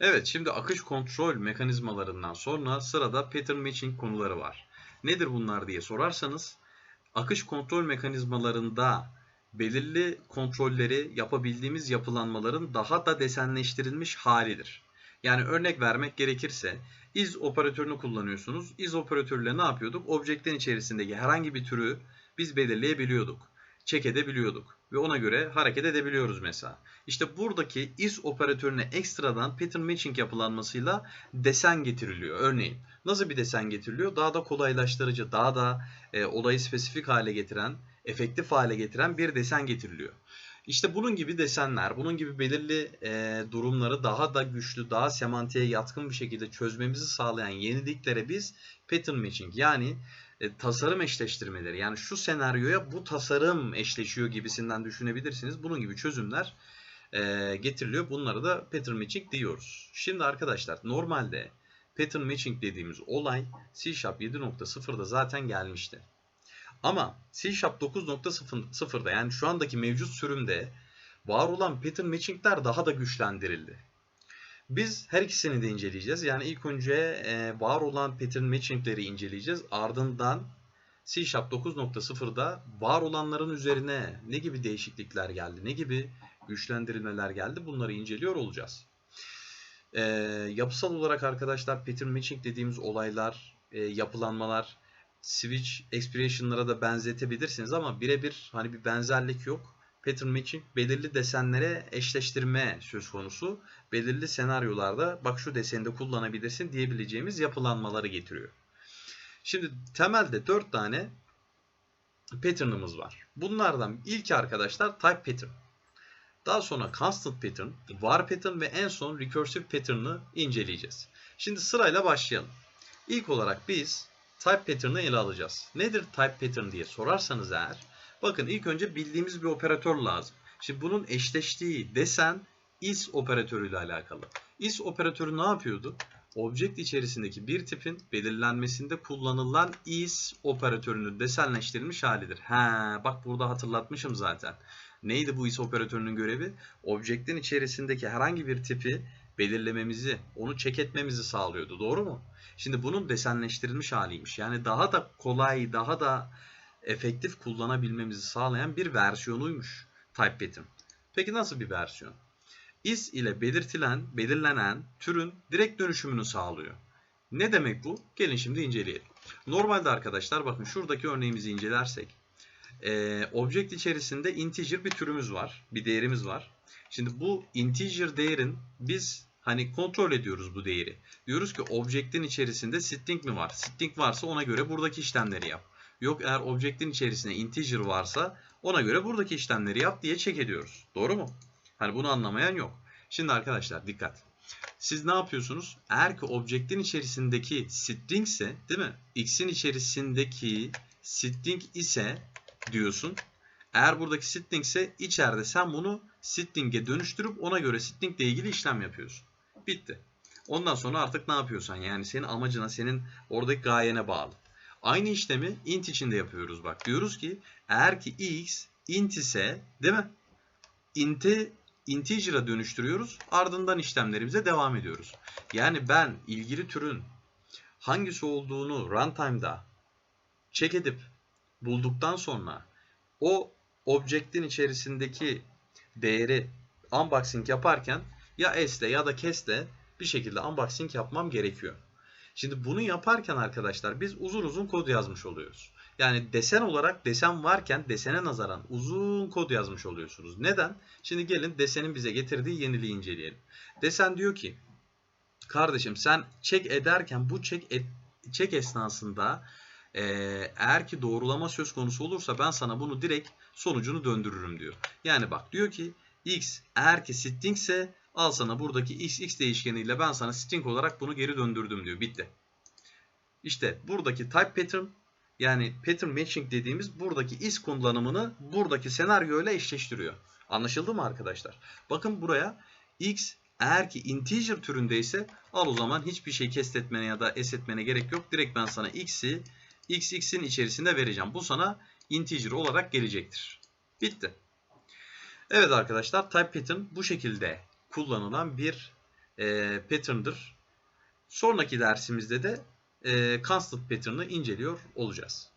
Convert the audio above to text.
Evet, şimdi akış kontrol mekanizmalarından sonra sırada pattern matching konuları var. Nedir bunlar diye sorarsanız, akış kontrol mekanizmalarında belirli kontrolleri yapabildiğimiz yapılanmaların daha da desenleştirilmiş halidir. Yani örnek vermek gerekirse is operatörünü kullanıyorsunuz. Is operatörüyle ne yapıyorduk? Objektin içerisindeki herhangi bir türü biz belirleyebiliyorduk. Check edebiliyorduk ve ona göre hareket edebiliyoruz mesela. İşte buradaki is operatörüne ekstradan pattern matching yapılanmasıyla desen getiriliyor. Örneğin nasıl bir desen getiriliyor? Daha da kolaylaştırıcı, daha da e, olayı spesifik hale getiren, efektif hale getiren bir desen getiriliyor. İşte bunun gibi desenler, bunun gibi belirli e, durumları daha da güçlü, daha semantiğe yatkın bir şekilde çözmemizi sağlayan yeniliklere biz pattern matching yani e, tasarım eşleştirmeleri yani şu senaryoya bu tasarım eşleşiyor gibisinden düşünebilirsiniz. Bunun gibi çözümler e, getiriliyor. Bunlara da pattern matching diyoruz. Şimdi arkadaşlar normalde pattern matching dediğimiz olay C Sharp 7.0'da zaten gelmişti. Ama C Sharp 9.0'da yani şu andaki mevcut sürümde var olan pattern matchingler daha da güçlendirildi. Biz her ikisini de inceleyeceğiz. Yani ilk önce e, var olan pattern matchingleri inceleyeceğiz. Ardından C Sharp 9.0'da var olanların üzerine ne gibi değişiklikler geldi, ne gibi güçlendirilmeler geldi bunları inceliyor olacağız. E, yapısal olarak arkadaşlar pattern matching dediğimiz olaylar, e, yapılanmalar switch expression'lara da benzetebilirsiniz ama birebir hani bir benzerlik yok. Pattern matching belirli desenlere eşleştirme söz konusu. Belirli senaryolarda bak şu deseni de kullanabilirsin diyebileceğimiz yapılanmaları getiriyor. Şimdi temelde 4 tane pattern'ımız var. Bunlardan ilk arkadaşlar type pattern. Daha sonra constant pattern, var pattern ve en son recursive pattern'ı inceleyeceğiz. Şimdi sırayla başlayalım. İlk olarak biz type pattern'ı ele alacağız. Nedir type pattern diye sorarsanız eğer, bakın ilk önce bildiğimiz bir operatör lazım. Şimdi bunun eşleştiği desen is operatörüyle alakalı. Is operatörü ne yapıyordu? Object içerisindeki bir tipin belirlenmesinde kullanılan is operatörünün desenleştirilmiş halidir. He, bak burada hatırlatmışım zaten. Neydi bu is operatörünün görevi? Object'in içerisindeki herhangi bir tipi belirlememizi, onu check etmemizi sağlıyordu. Doğru mu? Şimdi bunun desenleştirilmiş haliymiş. Yani daha da kolay, daha da efektif kullanabilmemizi sağlayan bir versiyonuymuş type pattern. Peki nasıl bir versiyon? is ile belirtilen, belirlenen türün direkt dönüşümünü sağlıyor. Ne demek bu? Gelin şimdi inceleyelim. Normalde arkadaşlar bakın şuradaki örneğimizi incelersek e, object içerisinde integer bir türümüz var. Bir değerimiz var. Şimdi bu integer değerin biz hani kontrol ediyoruz bu değeri. Diyoruz ki object'in içerisinde string mi var? String varsa ona göre buradaki işlemleri yap. Yok eğer object'in içerisinde integer varsa ona göre buradaki işlemleri yap diye check ediyoruz. Doğru mu? Hani bunu anlamayan yok. Şimdi arkadaşlar dikkat. Siz ne yapıyorsunuz? Eğer ki object'in içerisindeki string ise değil mi? X'in içerisindeki string ise diyorsun. Eğer buradaki string ise içeride sen bunu string'e dönüştürüp ona göre string ile ilgili işlem yapıyorsun. Bitti. Ondan sonra artık ne yapıyorsan yani senin amacına, senin oradaki gayene bağlı. Aynı işlemi int için de yapıyoruz bak. Diyoruz ki eğer ki x int ise değil mi? Int'i integer'a dönüştürüyoruz. Ardından işlemlerimize devam ediyoruz. Yani ben ilgili türün hangisi olduğunu runtime'da check edip bulduktan sonra o object'in içerisindeki değeri unboxing yaparken ya s'le ya da kes'le bir şekilde unboxing yapmam gerekiyor. Şimdi bunu yaparken arkadaşlar biz uzun uzun kod yazmış oluyoruz. Yani desen olarak desen varken desene nazaran uzun kod yazmış oluyorsunuz. Neden? Şimdi gelin desenin bize getirdiği yeniliği inceleyelim. Desen diyor ki kardeşim sen check ederken bu et, check esnasında e, eğer ki doğrulama söz konusu olursa ben sana bunu direkt sonucunu döndürürüm diyor. Yani bak diyor ki x eğer ki string ise al sana buradaki x x değişkeniyle ben sana string olarak bunu geri döndürdüm diyor. Bitti. İşte buradaki type pattern yani pattern matching dediğimiz buradaki is kullanımını buradaki senaryo ile eşleştiriyor. Anlaşıldı mı arkadaşlar? Bakın buraya x eğer ki integer türündeyse al o zaman hiçbir şey kestetmene ya da es etmene gerek yok. Direkt ben sana x'i x x'in içerisinde vereceğim. Bu sana integer olarak gelecektir. Bitti. Evet arkadaşlar type pattern bu şekilde kullanılan bir e, pattern'dır. Sonraki dersimizde de e, constant pattern'ı inceliyor olacağız.